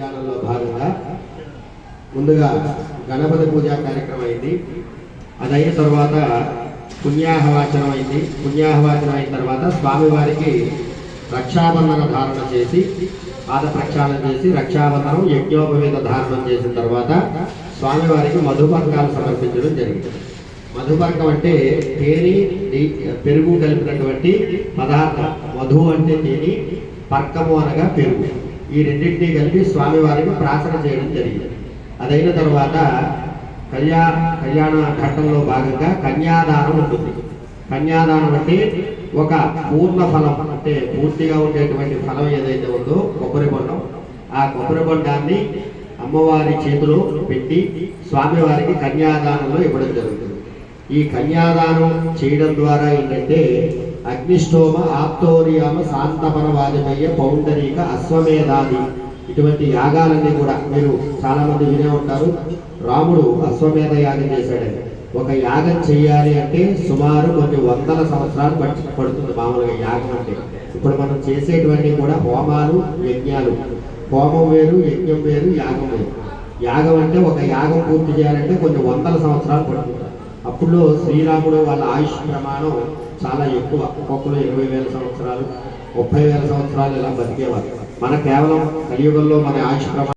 అభియానంలో భాగంగా ముందుగా గణపతి పూజా కార్యక్రమం అయింది. అది తర్వాత పుణ్యాహవాచనం అయింది. పుణ్యాహవాచనం అయిన తర్వాత స్వామివారికి రక్షాబంధన ధారణ చేసి పాద ప్రక్షాళన చేసి రక్షాబంధనం యజ్ఞోపవేద ధారణం చేసిన తర్వాత స్వామివారికి మధుపర్కాలు సమర్పించడం జరిగింది. మధుపర్కం అంటే తేనె పెరుగు కలిపినటువంటి పదార్థం. మధు అంటే తేనె పర్కము అనగా పెరుగు. ఈ రెండింటినీ కలిపి స్వామివారికి ప్రార్థన చేయడం జరిగింది. అదైన తర్వాత కళ్యా కళ్యాణ ఘట్టంలో భాగంగా కన్యాదానం ఉంటుంది. కన్యాదానం అంటే ఒక పూర్ణ ఫలం అంటే పూర్తిగా ఉండేటువంటి ఫలం ఏదైతే ఉందో కొబ్బరి బొండం. ఆ కొబ్బరి బొండాన్ని అమ్మవారి చేతిలో పెట్టి స్వామివారికి కన్యాదానంలో ఇవ్వడం జరుగుతుంది. ఈ కన్యాదానం చేయడం ద్వారా ఏంటంటే అగ్నిష్టోమ ఆప్తోరియామ శాంతపన వాజపేయ పౌండరీక అశ్వమేధాది ఇటువంటి యాగాలన్నీ కూడా మీరు చాలామంది వినే ఉంటారు. రాముడు అశ్వమేధ యాగం చేశాడని. ఒక యాగం చేయాలి అంటే సుమారు కొన్ని వందల సంవత్సరాలు పట్టి పడుతుంది మామూలుగా యాగం అంటే. ఇప్పుడు మనం చేసేటువంటి కూడా హోమాలు యజ్ఞాలు. హోమం వేరు యజ్ఞం వేరు యాగం వేరు. యాగం అంటే ఒక యాగం పూర్తి చేయాలంటే కొన్ని వందల సంవత్సరాలు పడుతుంది. అప్పుడు శ్రీరాముడు వాళ్ళ ఆయుష్ ప్రమాణం చాలా ఎక్కువ. ఒక్కొక్కరు ఇరవై వేల సంవత్సరాలు ముప్పై వేల సంవత్సరాలు ఇలా బతికేవారు. మన కేవలం కలియుగంలో మన ఆయుష్ ప్రమాణం